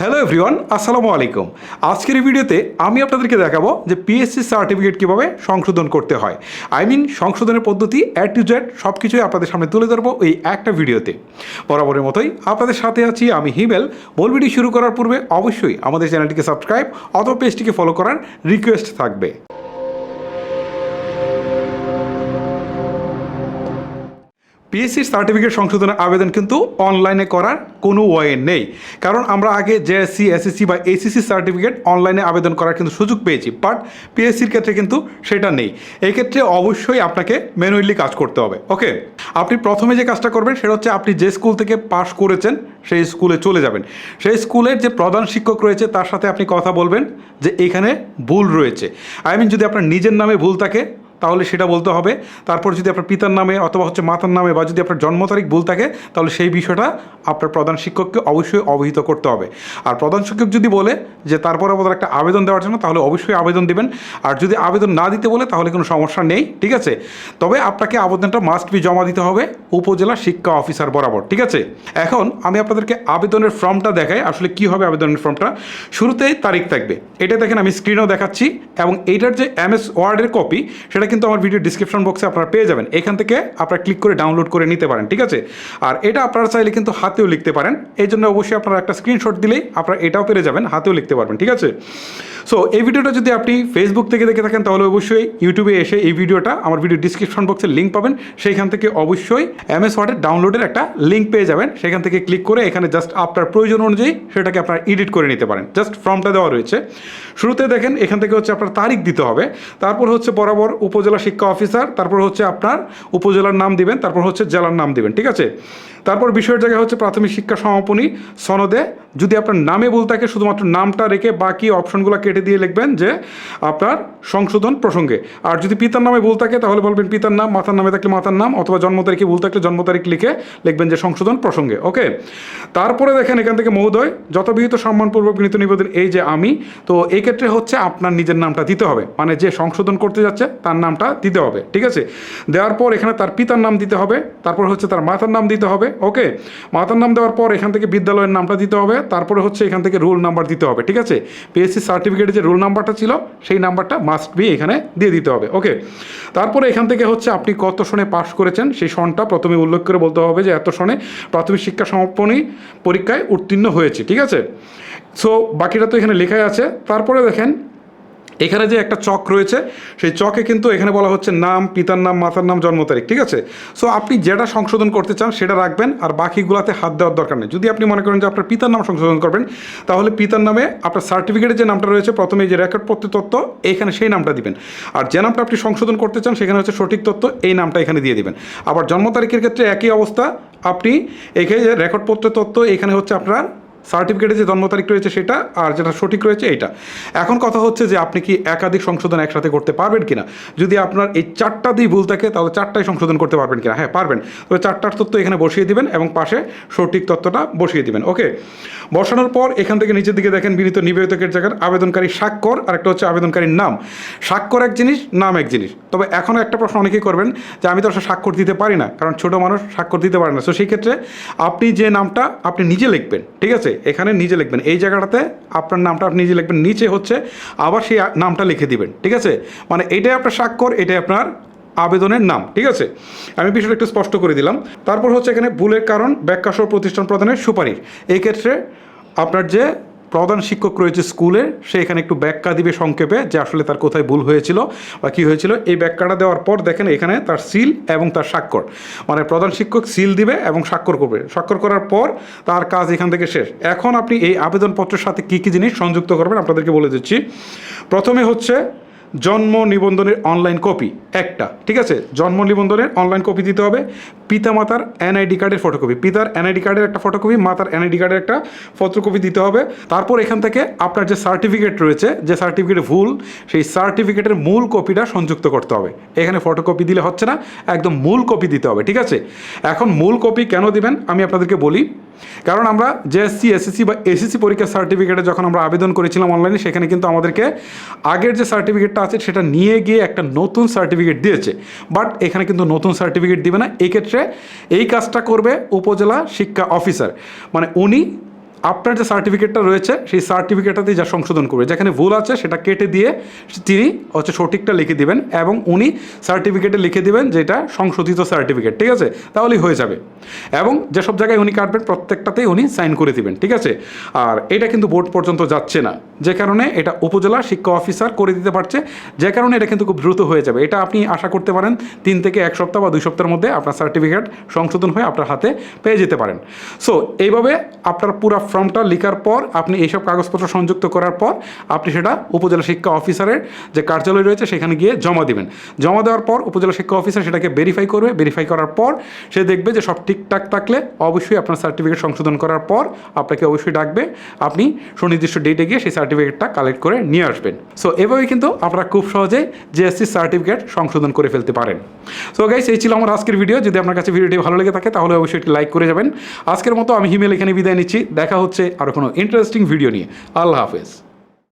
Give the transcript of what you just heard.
Hello everyone আসসালামু আলাইকুম আজকের এই ভিডিওতে আমি আপনাদেরকে দেখাবো যে পিএসসি সার্টিফিকেট কীভাবে সংশোধন করতে হয়। আই মিন সংশোধনের পদ্ধতি অ্যাড টু জেড সব কিছুই আপনাদের সামনে তুলে ধরবো এই একটা ভিডিওতে। বরাবরের মতোই আপনাদের সাথে আছি আমি হিমেল। মূল ভিডিও শুরু করার পূর্বে অবশ্যই আমাদের চ্যানেলটিকে সাবস্ক্রাইব অথবা পেজটিকে ফলো করার রিকোয়েস্ট থাকবে। পিএসসির সার্টিফিকেট সংশোধনের আবেদন কিন্তু অনলাইনে করার কোনো ওয়ে নেই। কারণ আমরা আগে জেএসসি এসএসসি বা এসিসি সার্টিফিকেট অনলাইনে আবেদন করার কিন্তু সুযোগ পেয়েছি বাট পিএসসির ক্ষেত্রে কিন্তু সেটা নেই। এক্ষেত্রে অবশ্যই আপনাকে ম্যানুয়ালি কাজ করতে হবে ওকে আপনি প্রথমে যে কাজটা করবেন সেটা হচ্ছে আপনি যে স্কুল থেকে পাশ করেছেন, সেই স্কুলে চলে যাবেন। সেই স্কুলের যে প্রধান শিক্ষক রয়েছে, তার সাথে আপনি কথা বলবেন যে এখানে ভুল রয়েছে। আই মিন যদি আপনার নিজের নামে ভুল থাকে তাহলে সেটা বলতে হবে। তারপর যদি আপনার পিতার নামে অথবা হচ্ছে মাতার নামে বা যদি আপনার জন্ম তারিখ ভুল থাকে, তাহলে সেই বিষয়টা আপনার প্রধান শিক্ষককে অবশ্যই অবহিত করতে হবে। আর প্রধান শিক্ষক যদি বলে যে তারপরে আমাদের একটা আবেদন দেওয়ার জন্য, তাহলে অবশ্যই আবেদন দেবেন। আর যদি আবেদন না দিতে বলে, তাহলে কোনো সমস্যা নেই, ঠিক আছে? তবে আপনাকে আবেদনটা মাস্ট বি জমা দিতে হবে উপজেলা শিক্ষা অফিসার বরাবর, ঠিক আছে? এখন আমি আপনাদেরকে আবেদনের ফর্মটা দেখাই, আসলে কি হবে আবেদনের ফর্মটা। শুরুতেই তারিখ থাকবে। এটা দেখেন আমি স্ক্রিনেও দেখাচ্ছি এবং এইটার যে এম এস ওয়ার্ডের কপি সেটা কিন্তু আমার ভিডিও ডিসক্রিপশন বক্সে আপনারা পেয়ে যাবেন। এখান থেকে আপনারা ক্লিক করে ডাউনলোড করে নিতে পারেন, ঠিক আছে? আর এটা আপনারা চাইলে কিন্তু হাতেও লিখতে পারেন। এই জন্য অবশ্যই আপনারা একটা স্ক্রিনশট দিলেই আপনারা এটাও পেরে যাবেন, হাতেও লিখতে পারবেন, ঠিক আছে? সো এই ভিডিওটা যদি আপনি ফেসবুক থেকে দেখে থাকেন, তাহলে অবশ্যই ইউটিউবে এসে এই ভিডিওটা আমার ভিডিও ডিসক্রিপশন বক্সে লিঙ্ক পাবেন। সেইখান থেকে অবশ্যই এম ওয়ার্ডের ডাউনলোডের একটা লিঙ্ক পেয়ে যাবেন। সেখান থেকে ক্লিক করে এখানে জাস্ট আপনার প্রয়োজন অনুযায়ী সেটাকে আপনার এডিট করে নিতে পারেন। জাস্ট ফর্মটা দেওয়া রয়েছে। শুরুতে দেখেন, এখান থেকে হচ্ছে আপনার তারিখ দিতে হবে। তারপর হচ্ছে বরাবর উপজেলা শিক্ষা অফিসার, তারপর হচ্ছে আপনার উপজেলার নাম দিবেন, তারপর হচ্ছে জেলার নাম দিবেন, ঠিক আছে? তারপর বিষয়ের জায়গায় হচ্ছে প্রাথমিক শিক্ষা সমাপনী সনদে যদি আপনার নামে ভুল থাকে, শুধুমাত্র নামটা রেখে বাকি অপশনগুলো কেটে দিয়ে লিখবেন যে আপনার সংশোধন প্রসঙ্গে। আর যদি পিতার নামে ভুল থাকে, তাহলে বলবেন পিতার নাম, মাতার নামে থাকলে মাতার নাম, অথবা জন্ম তারিখে ভুল থাকলে জন্ম তারিখ লিখে লিখবেন যে সংশোধন প্রসঙ্গে, ওকে? তারপরে দেখেন এখান থেকে মহোদয় যতবিহিত সম্মানপূর্বক বিনীত নিবেদন এই যে আমি, তো এই ক্ষেত্রে হচ্ছে আপনার নিজের নামটা দিতে হবে। মানে যে সংশোধন করতে যাচ্ছে, তার নামটা দিতে হবে, ঠিক আছে? দেওয়ার পর এখানে তার পিতার নাম দিতে হবে, তারপর হচ্ছে তার মাতার নাম দিতে হবে, ওকে? মাতার নাম দেওয়ার পর এখান থেকে বিদ্যালয়ের নামটা দিতে হবে তারপরে হচ্ছে এখান থেকে রোল নাম্বার দিতে হবে, ঠিক আছে? পিএসসি সার্টিফিকেটে যে রোল নাম্বারটা ছিল, সেই নাম্বারটা মাস্ট বি এখানে দিয়ে দিতে হবে ওকে তারপরে এখান থেকে হচ্ছে আপনি কত সনে পাশ করেছেন, সেই সনটা প্রথমে উল্লেখ করে বলতে হবে যে এত সনে প্রাথমিক শিক্ষা সমাপনী পরীক্ষায় উত্তীর্ণ হয়েছে, ঠিক আছে? সো বাকিটা তো এখানে লেখাই আছে। তারপরে দেখেন এখানে যে একটা চক রয়েছে, সেই চকে কিন্তু এখানে বলা হচ্ছে নাম, পিতার নাম, মাতার নাম, জন্ম তারিখ, ঠিক আছে? সো আপনি যেটা সংশোধন করতে চান সেটা রাখবেন, আর বাকিগুলোতে হাত দেওয়ার দরকার নেই। যদি আপনি মনে করেন যে আপনার পিতার নাম সংশোধন করবেন, তাহলে পিতার নামে আপনার সার্টিফিকেটে যে নামটা রয়েছে, প্রথমে যে রেকর্ড পত্র তত্ত্ব এখানে সেই নামটা দিবেন। আর যে নামটা আপনি সংশোধন করতে চান, সেখানে হচ্ছে সঠিক তথ্য, এই নামটা এখানে দিয়ে দিবেন। আবার জন্ম তারিখের ক্ষেত্রে একই অবস্থা, আপনি এখানে যে রেকর্ড পত্র তথ্য, এখানে হচ্ছে আপনার সার্টিফিকেটে যে জন্ম তারিখ রয়েছে সেটা আর যেটা সঠিক রয়েছে এইটা। এখন কথা হচ্ছে যে আপনি কি একাধিক সংশোধন একসাথে করতে পারবেন কিনা? যদি আপনার এই চারটা দিয়ে ভুল থাকে, তাহলে চারটাই সংশোধন করতে পারবেন কিনা? হ্যাঁ পারবেন। তবে চারটার তথ্য এখানে বসিয়ে দিবেন এবং পাশে সঠিক তথ্যটা বসিয়ে দিবেন। ওকে? বসানোর পর এখান থেকে নিচের দিকে দেখেন বিনীত নিবেদকের জায়গার আবেদনকারী স্বাক্ষর আর একটা হচ্ছে আবেদনকারীর নাম। স্বাক্ষর এক জিনিস, নাম এক জিনিস। তবে এখনও একটা প্রশ্ন অনেকেই করবেন যে আমি তো আসলে স্বাক্ষর দিতে পারি না, কারণ ছোটো মানুষ স্বাক্ষর দিতে পারে না। তো সেই ক্ষেত্রে আপনি যে নামটা আপনি নিজে লিখবেন, ঠিক আছে? এখানে নিজে লিখবেন। এই জায়গাটাতে আপনার নামটা আপনি নিজে লিখবেন। নিচে হচ্ছে আবার সেই নামটা লিখে দিবেন। ঠিক আছে? মানে এটাই আপনার স্বাক্ষর, এটাই আপনার আবেদনের নাম। ঠিক আছে? আমি বিষয়টা একটু স্পষ্ট করে দিলাম। তারপর হচ্ছে এখানে ভুলের কারণ ব্যাখ্যাসহ প্রতিষ্ঠান প্রদানের সুপারিশ। এই ক্ষেত্রে আপনার যে প্রধান শিক্ষক রয়েছে স্কুলে, সে এখানে একটু ব্যাখ্যা দিবে সংক্ষেপে যে আসলে তার কোথায় ভুল হয়েছিল বা কী হয়েছিল। এই ব্যাখ্যাটা দেওয়ার পর দেখেন এখানে তার সিল এবং তার স্বাক্ষর। মানে প্রধান শিক্ষক সিল দিবে এবং স্বাক্ষর করবে। স্বাক্ষর করার পর তার কাজ এখান থেকে শেষ। এখন আপনি এই আবেদনপত্রের সাথে কী কী জিনিস সংযুক্ত করবেন আপনাদেরকে বলে দিচ্ছি। প্রথমে হচ্ছে জন্ম নিবন্ধনের অনলাইন কপি একটা। ঠিক আছে? জন্ম নিবন্ধনের অনলাইন কপি দিতে হবে। পিতা মাতার এনআইডি কার্ডের ফটোকপি পিতার এনআইডি কার্ডের একটা ফটোকপি মাতার এনআইডি কার্ডের একটা ফটোকপি দিতে হবে। তারপর এখান থেকে আপনার যে সার্টিফিকেট রয়েছে, যে সার্টিফিকেটে ভুল, সেই সার্টিফিকেটের মূল কপিটা সংযুক্ত করতে হবে। এখানে ফটোকপি দিলে হচ্ছে না, একদম মূল কপি দিতে হবে, ঠিক আছে? এখন মূল কপি কেন দিবেন? আমি আপনাদেরকে বলি। কারণ আমরা জেএসসি এসএসসি বা এসএসসি পরীক্ষার সার্টিফিকেটে যখন আমরা আবেদন করেছিলাম অনলাইনে সেখানে কিন্তু আমাদেরকে আগের যে সার্টিফিকেটটা আছে, সেটা নিয়ে গিয়ে একটা নতুন সার্টিফিকেট দিয়েছে। বাট এখানে কিন্তু নতুন সার্টিফিকেট দিবে না। এই ক্ষেত্রে এই কাজটা করবে উপজেলা শিক্ষা অফিসার। মানে উনি আপনার যে সার্টিফিকেটটা রয়েছে, সেই সার্টিফিকেটটাতে যা সংশোধন করবে। যেখানে ভুল আছে, সেটা কেটে দিয়ে তিনি হচ্ছে সঠিকটা লিখে দিবেন এবং উনি সার্টিফিকেটে লিখে দিবেন যেটা সংশোধিত সার্টিফিকেট ঠিক আছে? তাহলেই হয়ে যাবে। এবং যেসব জায়গায় উনি কাটবেন, প্রত্যেকটাতেই উনি সাইন করে দিবেন, ঠিক আছে? আর এটা কিন্তু বোর্ড পর্যন্ত যাচ্ছে না। যে কারণে এটা উপজেলা শিক্ষা অফিসার করে দিতে পারছে। যে কারণে এটা কিন্তু খুব দ্রুত হয়ে যাবে। এটা আপনি আশা করতে পারেন, তিন থেকে এক সপ্তাহ বা দুই সপ্তাহের মধ্যে আপনার সার্টিফিকেট সংশোধন হয়ে আপনার হাতে পেয়ে যেতে পারেন। সো এইভাবে আপনার পুরো ফর্মটা লেখার পর আপনি এইসব কাগজপত্র সংযুক্ত করার পর আপনি সেটা উপজেলা শিক্ষা অফিসারের যে কার্যালয় রয়েছে, সেখানে গিয়ে জমা দিবেন। জমা দেওয়ার পর উপজেলা শিক্ষা অফিসার সেটাকে ভেরিফাই করবে। ভেরিফাই করার পর সে দেখবে যে সব ঠিকঠাক থাকলে অবশ্যই আপনার সার্টিফিকেট সংশোধন করার পর আপনাকে অবশ্যই ডাকবে। আপনি সুনির্দিষ্ট ডেটে গিয়ে সেই সার্টিফিকেটটা কালেক্ট করে নিয়ে আসবেন। সো এভাবে কিন্তু আপনারা খুব সহজে জিএসসি সার্টিফিকেট সংশোধন করে ফেলতে পারেন। সো গাইস এই ছিল আমার আজকের ভিডিও যদি আপনার কাছে ভিডিওটি ভালো লেগে থাকে, তাহলে অবশ্যই একটি লাইক করে যাবেন। আজকের মতো আমি হিমেল এখানে বিদায় নিচ্ছি। দেখা হচ্ছে আরও কোনো ইন্টারেস্টিং ভিডিও নিয়ে। আল্লাহ হাফেজ।